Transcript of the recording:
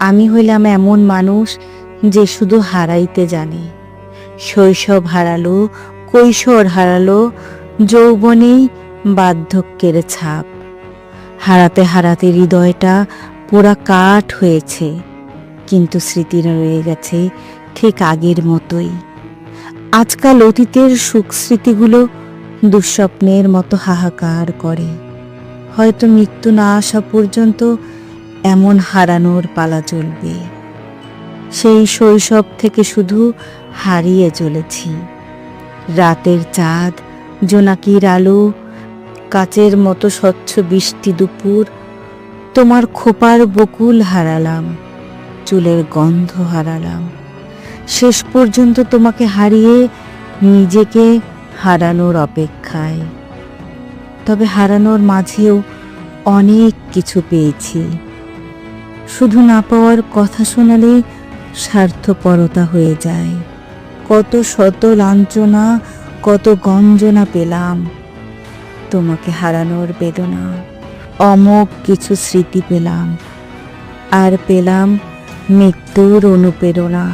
আমি হইলাম এমন মানুষ যে শুধু হারাইতে জানে। শৈশব হারালো, কৈশোর হারালো, যৌবনেই বার্ধক্যের ছাপ। হারাতে হারাতে হৃদয়টা পোড়া কাঠ হয়েছে, কিন্তু স্মৃতিরা রয়ে গেছে ঠিক আগের মতোই। আজকাল অতীতের সুখ স্মৃতিগুলো দুঃস্বপ্নের মতো হাহাকার করে। হয়তো মৃত্যু না আসা পর্যন্ত এমন হারানোর পালা চলবে। সেই শৈশব থেকে শুধু হারিয়ে চলেছি। রাতের চাঁদ, জোনাকির আলো, কাচের মতো স্বচ্ছ বৃষ্টি দুপুর, তোমার খোপার বকুল হারালাম, চুলের গন্ধ হারালাম। শেষ পর্যন্ত তোমাকে হারিয়ে নিজেকে হারানোর অপেক্ষায়। তবে হারানোর মাঝেও অনেক কিছু পেয়েছি। শুধু না পাওয়ার কথা শোনালে স্বার্থপরতা হয়ে যায়। কত শত লাঞ্ছনা, কত গঞ্জনা পেলাম। তোমাকে হারানোর বেদনা অমোক কিছু স্মৃতি পেলাম। আর পেলাম মৃত্যুর অনুপ্রেরণা।